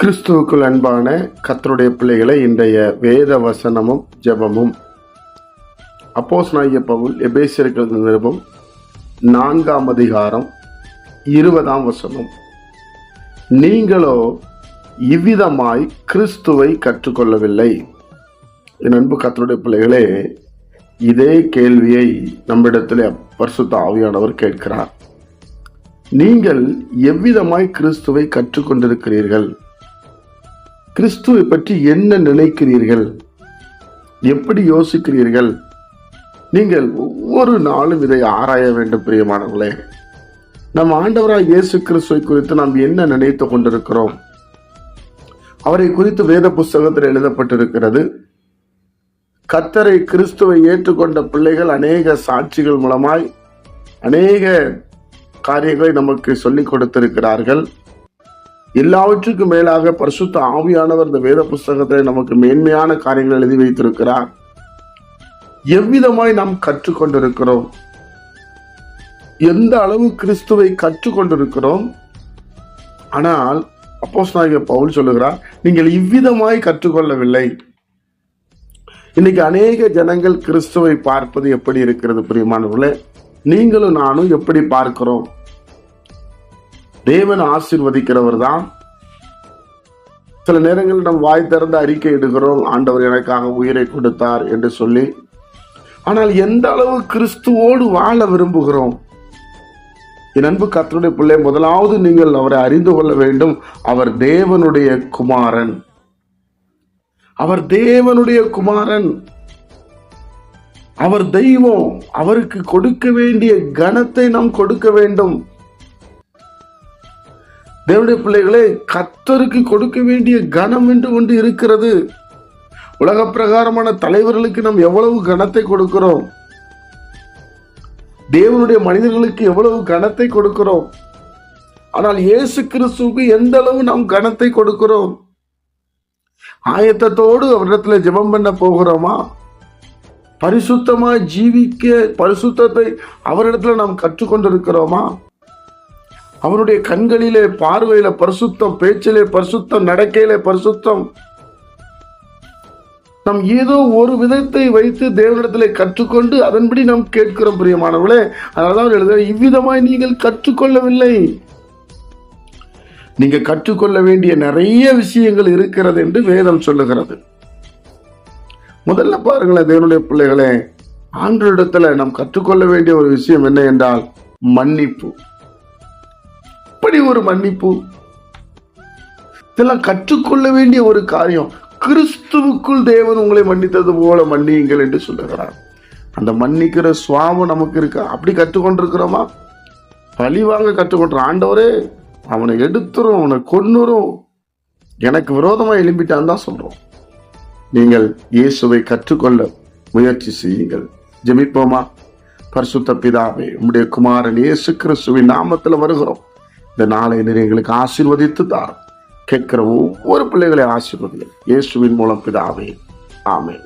கிறிஸ்துவுக்குள் அன்பான கத்தருடைய பிள்ளைகளை இன்றைய வேத வசனமும் ஜெபமும். அப்போஸ் நாய பவுல் எபேசியர்கள் நிருபம் நான்காம் அதிகாரம் இருபதாம் வசனம். நீங்களோ இவ்விதமாய் கிறிஸ்துவை கற்றுக்கொள்ளவில்லை. என் அன்பு கத்தருடைய பிள்ளைகளே இதே கேள்வியை நம்மிடத்தில் பரிசுத்த ஆவியானவர் கேட்கிறார். நீங்கள் எவ்விதமாய் கிறிஸ்துவை கற்றுக்கொண்டிருக்கிறீர்கள்? கிறிஸ்துவை பற்றி என்ன நினைக்கிறீர்கள்? எப்படி யோசிக்கிறீர்கள்? நீங்கள் ஒவ்வொரு நாளும் இதை ஆராய வேண்டும் பிரியமானவர்களே. நம் ஆண்டவராய் இயேசு கிறிஸ்துவை குறித்து நாம் என்ன நினைத்து கொண்டிருக்கிறோம்? அவரை குறித்து வேத புஸ்தகத்தில் எழுதப்பட்டிருக்கிறது கத்தரை கிறிஸ்துவை ஏற்றுக்கொண்ட பிள்ளைகள் அநேக சாட்சிகள் மூலமாய் அநேக காரியங்களை நமக்கு சொல்லிக் கொடுத்திருக்கிறார்கள். எல்லாவற்றுக்கும் மேலாக பரிசுத்த ஆவியானவர் இந்த வேத புஸ்தகத்தில் நமக்கு மேன்மையான காரியங்கள் எழுதி வைத்திருக்கிறார். எவ்விதமாய் நாம் கற்றுக்கொண்டிருக்கிறோம்? எந்த அளவு கிறிஸ்துவை கற்றுக்கொண்டிருக்கிறோம்? ஆனால் அப்போஸ் நாயக பவுல் சொல்லுகிறார் நீங்கள் இவ்விதமாய் கற்றுக்கொள்ளவில்லை. இன்னைக்கு அநேக ஜனங்கள் கிறிஸ்துவை பார்ப்பது எப்படி இருக்கிறது பிரியமானவர்களே? நீங்களும் நானும் எப்படி பார்க்கிறோம்? தேவன் ஆசிர்வதிக்கிறவர் தான். சில நேரங்களில் நம் வாய் திறந்து அறிக்கை இடுகிறோம். ஆண்டவர் எனக்காக உயிரை கொடுத்தார் என்று சொல்லி. ஆனால் எந்த அளவு கிறிஸ்துவோடு வாழ விரும்புகிறோம்? என் அன்பு கர்த்தருடைய பிள்ளை முதலாவது நீங்கள் அவரை அறிந்து கொள்ள வேண்டும். அவர் தேவனுடைய குமாரன். அவர் தேவனுடைய குமாரன். அவர் தெய்வம். அவருக்கு கொடுக்க வேண்டிய கனத்தை நாம் கொடுக்க வேண்டும். தேவனுடைய பிள்ளைகளே கத்தருக்கு கொடுக்க வேண்டிய கனம் என்று ஒன்று இருக்கிறது. உலக பிரகாரமான தலைவர்களுக்கு நாம் எவ்வளவு கனத்தை கொடுக்கிறோம்? தேவனுடைய மனிதர்களுக்கு எவ்வளவு கனத்தை கொடுக்கிறோம்? ஆனால் இயேசு கிறிஸ்துவுக்கு எந்த அளவு நாம் கனத்தை கொடுக்கிறோம்? ஆயத்தத்தோடு அவரிடத்துல ஜெபம் பண்ண போகிறோமா? பரிசுத்தமாக ஜீவிக்க பரிசுத்தத்தை அவரிடத்துல நாம் கற்றுக்கொண்டிருக்கிறோமா? அவனுடைய கண்களிலே பார்வையில பரிசுத்தம் பேச்சிலே பரிசுத்தம் நடக்கையிலே பரிசுத்தம். நாம் ஏதோ ஒரு விதத்தை வைத்து தேவனிடத்தில் கற்றுக்கொண்டு அதன்படி நாம் கேட்கிறோம் பிரியமானவர்களே. அதனால்தான் எழுத இவ்விதமாய் நீங்கள் கற்றுக்கொள்ளவில்லை. நீங்கள் கற்றுக்கொள்ள வேண்டிய நிறைய விஷயங்கள் இருக்கிறது என்று வேதம் சொல்லுகிறது. முதல்ல பாருங்களேன் தேவனுடைய பிள்ளைகளே. ஆண்களிடத்துல நாம் கற்றுக்கொள்ள வேண்டிய ஒரு விஷயம் என்ன என்றால் மன்னிப்பு. இப்படி ஒரு மன்னிப்பு. இதெல்லாம் கற்றுக்கொள்ள வேண்டிய ஒரு காரியம். கிறிஸ்துவுக்குள் தேவன் உங்களை மன்னித்தது போல மன்னியுங்கள் என்று சொல்லுகிறார். அந்த மன்னிக்கிற சுவாமம் நமக்கு இருக்கா? அப்படி கற்றுக்கொண்டிருக்கிறோமா? பழி வாங்க கற்றுக்கொண்ட ஆண்டவரே அவனை எடுத்துரும் அவனை கொன்னுரும். எனக்கு விரோதமாக எழும்பிட்டான்னு தான் சொல்றோம். நீங்கள் இயேசுவை கற்றுக்கொள்ள முயற்சி செய்யுங்கள். ஜெபிப்போமா? பரிசுத்த பிதாவே உம்முடைய குமாரன் இயேசு கிறிஸ்துவின் நாமத்தில் வருகிறோம். இந்த நாளை நீர் எங்களுக்கு ஆசீர்வதித்து தார் கேட்கிற ஒவ்வொரு பிள்ளைகளை ஆசீர்வதிகள் இயேசுவின் மூலம் பிதாவே. ஆமென்.